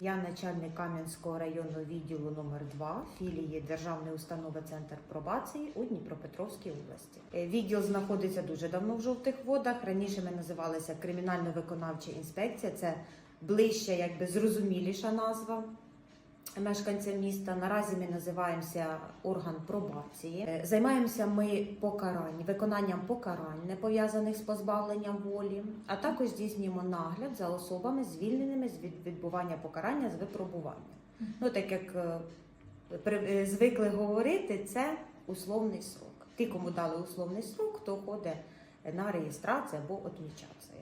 Я начальник Кам'янського районного відділу номер 2 філії Державної установи Центр пробації у Дніпропетровській області. Е, Відділ знаходиться дуже давно в жовтих водах. Раніше ми називалися кримінально-виконавча інспекція. Це ближче, якби зрозуміліша назва мешканцям міста. Наразі ми називаємося орган пробації. Е, Займаємося ми покарань, виконанням покарань, не пов'язаних з позбавленням волі, а також здійснюємо нагляд за особами, звільненими з відбування покарання з випробування. Ну так як е, е, звикли говорити, це условний срок. Ті, кому дали условний срок, хто ходить на реєстрацію або відмічатися.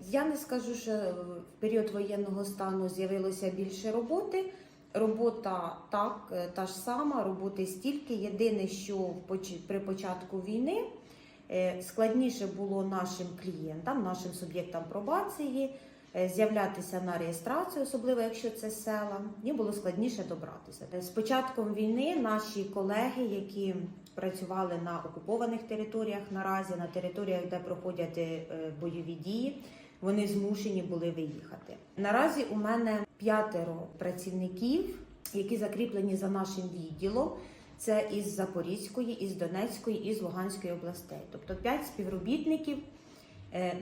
Я не скажу, що в період воєнного стану з'явилося більше роботи. Робота так, е, та ж сама, роботи стільки. Єдине, що при початку війни е, складніше було нашим клієнтам, нашим суб'єктам пробації з'являтися на реєстрацію, особливо якщо це села, їм було складніше добратися. Е, З початком війни наші колеги, які працювали на окупованих територіях наразі, на територіях, де проходять е, бойові дії, вони змушені були виїхати. Наразі у мене п'ятеро працівників, які закріплені за нашим відділом. Це із Запорізької, із Донецької, із Луганської областей. Тобто п'ять співробітників е,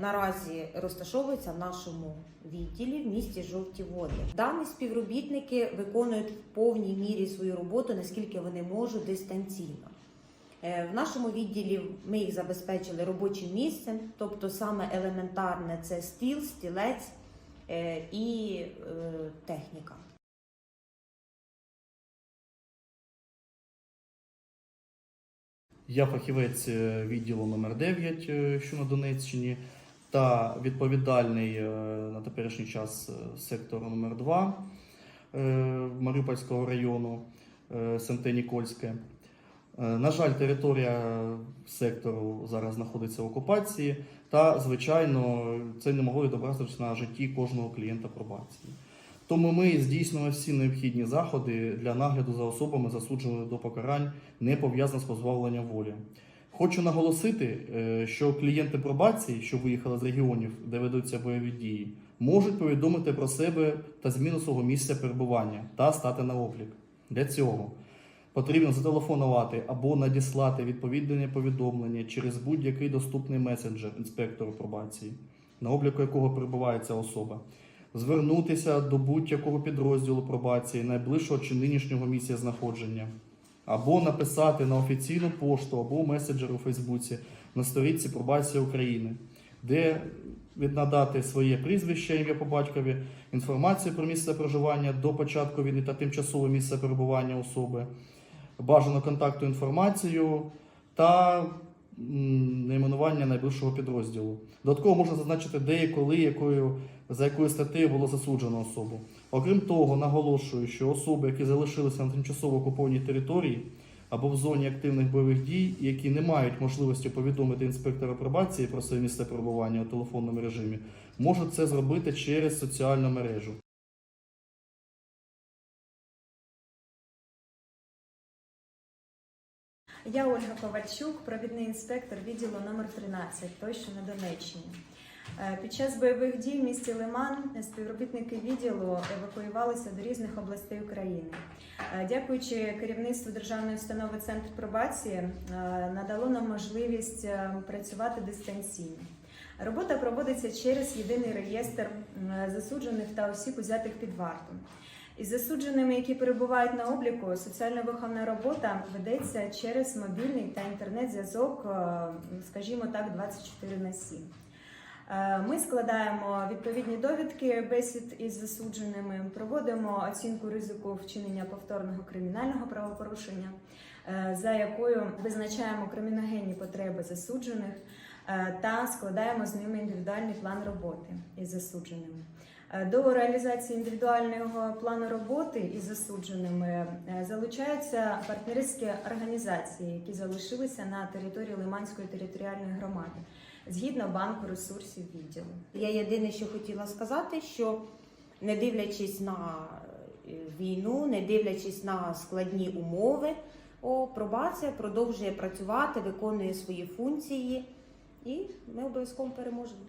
наразі розташовуються в нашому відділі в місті Жовті Води. Дані співробітники виконують в повній мірі свою роботу, наскільки вони можуть дистанційно. Е, В нашому відділі ми їх забезпечили робочим місцем, тобто саме елементарне це стіл, стілець е, і е, техніка. Я фахівець е, відділу номер 9 е, що на Донеччині, та відповідальний е, на теперішній час сектору номер 2 е, Маріупольського району СМТ Нікольське. На жаль, територія сектору зараз знаходиться в окупації, та, звичайно, це не могло відобразитися на житті кожного клієнта пробації. Тому ми здійснюємо всі необхідні заходи для нагляду за особами, засудженими до покарань, не пов'язаних з позбавленням волі. Хочу наголосити, е, що клієнти пробації, що виїхали з регіонів, де ведуться бойові дії, можуть повідомити про себе та зміну свого місця перебування та стати на облік. Для цього потрібно зателефонувати або надіслати відповідне повідомлення через будь-який доступний месенджер інспектору пробації, на обліку якого перебуває ця особа звернутися до будь-якого підрозділу пробації найближчого чи нинішнього місця знаходження, або написати на офіційну пошту або меседжер у Фейсбуці на сторінці Пробації України, де від- надати своє прізвище, ім'я по батькові, інформацію про місце проживання до початку війни та тимчасове місце перебування особи, бажану контакту інформацію та найменування найближчого підрозділу. Додатково можна зазначити, де і коли, якою, за якою статтею було засуджено особу. Окрім того, наголошую, що особи, які залишилися на тимчасово окупованій території або в зоні активних бойових дій, які не мають можливості повідомити інспектора пробації про своє місце перебування у телефонному режимі, можуть це зробити через соціальну мережу. Я Ольга Ковальчук, провідний інспектор відділу номер 13, той, що на Донеччині. Е, Під час бойових дій в місті Лиман співробітники відділу евакуювалися до різних областей України. Е, Дякуючи керівництву державної установи Центр пробації, е, надало нам можливість працювати дистанційно. Робота проводиться через єдиний реєстр засуджених та осіб, узятих під варту. Із засудженими, які перебувають на обліку, соціально-виховна робота ведеться через мобільний та інтернет-зв'язок, е, скажімо так, 24 на 7. Е, Ми складаємо відповідні довідки бесід із засудженими, проводимо оцінку ризику вчинення повторного кримінального правопорушення, е, за якою визначаємо криміногенні потреби засуджених та складаємо з ними індивідуальний план роботи із засудженими. Е, До реалізації індивідуального плану роботи із засудженими е, залучаються партнерські організації, які залишилися на території Лиманської територіальної громади згідно банку ресурсів відділу. Я єдине, що хотіла сказати, що не дивлячись на е, війну, не дивлячись на складні умови, о, пробація продовжує працювати, виконує свої функції, і ми обов'язково переможемо.